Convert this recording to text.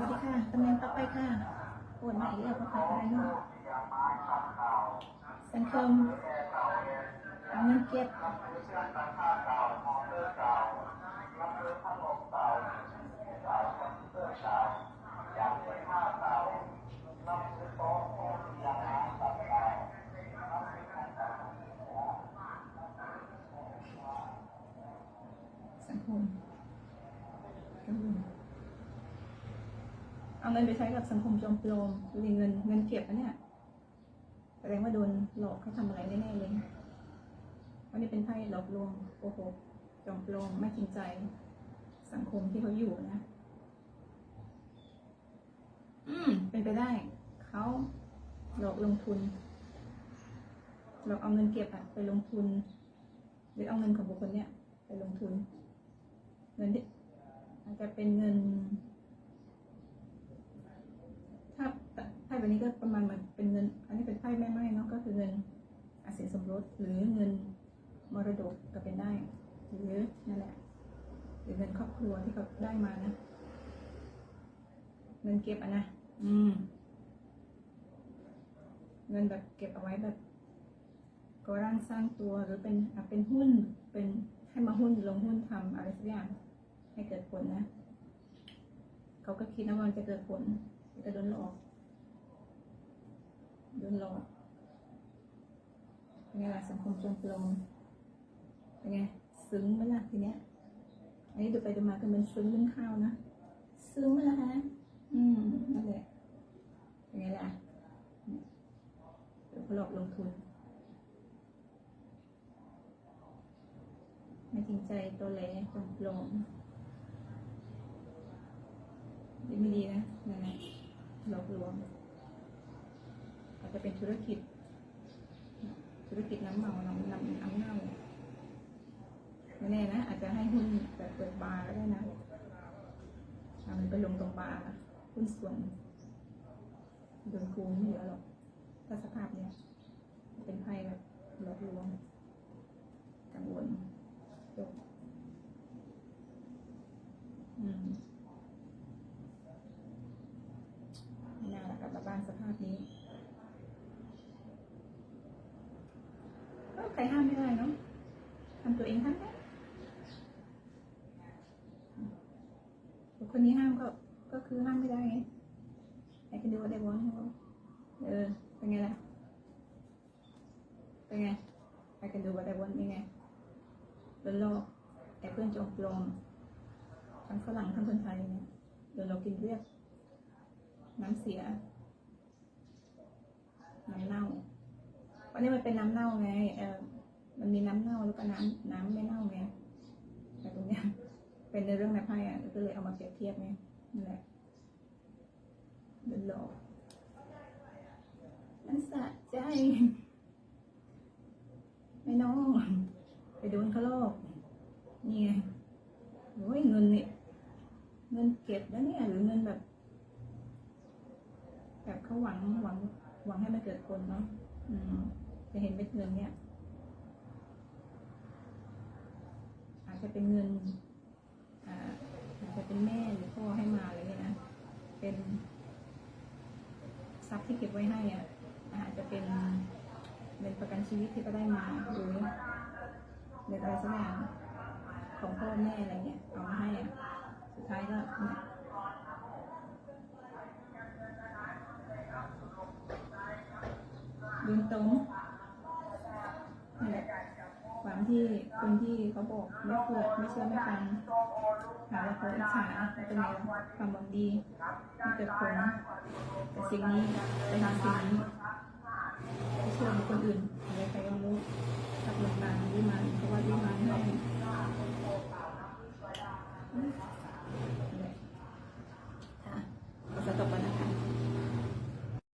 วัสดีค่ะตำแหน่งต่อไปค่ะโอนมาอีกแล้วก็ขาอะไรเนาะสังคมเอาเงินเก็บสังคมอืม เอาเงินไปใช้กับสังคมจอมปลอมหรือเงินเงินเก็บอันเนี้ยแสดงว่าโดนหลอกเขาทำอะไรแน่ๆเลยวันนี้เป็นไพ่หลอกลวงโกหกจอมปลอมไม่จริงใจสังคมที่เขาอยู่นะ อืม เป็นไปได้ เขาหลอกลงทุนหลอกเอาเงินเก็บอะไปลงทุน หรือเอาเงินของบุคคลเนี้ยไปลงทุน เงินที่อาจจะเป็นเงิน ถ้า ไพ่ใบนี้ก็ประมาณเหมือนเป็นเงิน อันนี้เป็นไพ่แม่ไม้เนาะก็คือเงินอาศัยสมรสหรือเงินมรดกก็เป็นได้ หรือนั่นแหละหรือเงินครอบครัวที่เขาได้มานะ เงินเก็บอะนะอืม เงินแบบเก็บเอาไว้แบบก่อร่างสร้างตัวหรือเป็นอะเป็นหุ้นเป็นให้มาหุ้นลงหุ้นทำอะไรสักอย่างให้เกิดผลนะ เขาก็คิดนะว่ามันจะเกิดผลแต่ก็โดนหลอก โดนหลอกเป็นไงล่ะสังคมจนปลอมเป็นไงซึ้งไหมล่ะทีเนี้ย อันนี้ดูไปดูมาก็เหมันซึ้งเรื่องข้าวนะซึ้งไหมล่ะฮะอืมนั่นแหละเป็นไงล่ะเดี๋ยวเขาหลอกลงทุนไม่จริงใจตัวแหลจงปลอมดีไม่ดีนะนั่นแหละหลอกลวง อาจจะเป็นธุรกิจ ธุรกิจน้ำเมา น้ำน้ำน้ำเน่าไม่แน่นะ อาจจะให้หุ้นแบบเปิดบาร์ก็ได้นะมันไปลงตรงบาร์หุ้นส่วนโดนโกงไม่เหลือหรอกถ้าสภาพเนี้ยเป็นไพ่แบบหลอกลวงกังวลจบอืมไม่น่าละกลับมาบ้านสภาพนี้ก็ใค รห้ามไม่ได้เนาะทำตัวเองทั้งนั้นคนนี้ห้ามก็ ก็คือห้ามไม่ได้ไงไอ้กันดูว่าได้บอลเออ เป็นไงล่ะ เป็นไงไอ้กันดูว่าได้บอลเป็นไงโดนหลอกแต่เพื่อนจอมปลอมทั้งฝรั่งทั้งคนไทยเนี่ยโดนเรากินเลือดน้ำเสีย น้ำเน่าวันนี้มันเป็นน้ำเน่าไง เออ แล้วก็น้ำน้ำไม่เน่าไงแต่ตรงเนี้ยเป็นในเรื่องในไพ่อะก็เลยเอามาเปรียบเทียบไงนั่นแหละโดนหลอกมันสะใจไม่น้อง ไปโดนเขาลอกนี่ไงโอ้ยเงินเนี่ยเงินเก็บแล้วเนี่ยหรือเงินแบบแบบเขาหวังหวังหวังให้มันเกิดผลเนาะจะเห็นเป็นเงินเนี่ย อา จจะเป็นเงินอาจจะเป็นแม่หรือพ่อให้มาอะไรเงี้ยนะ เป็นทรัพย์ที่เก็บไว้ให้อะอาจจะเป็นเงินประกันชีวิตที่ก็ได้มาหรือเด็กอะไรสักอย่างของพ่อแม่อะไรเงี้ยเอามาให้อะสุดท้ายก็เนี่ยยืนตรง ความที่คนที่เขาบอกไม่เกิดไม่เชื่อไม่ฟังหาว่าเขาอิจฉาเป็นไงความหวังดีไม่เกิดผลแต่สิ่งนี้ไปทำสิ่งนี้ไปเชื่อคนอื่นอะไรใครก็รู้กับหลังฐานวิมาเพราะว่าวิมา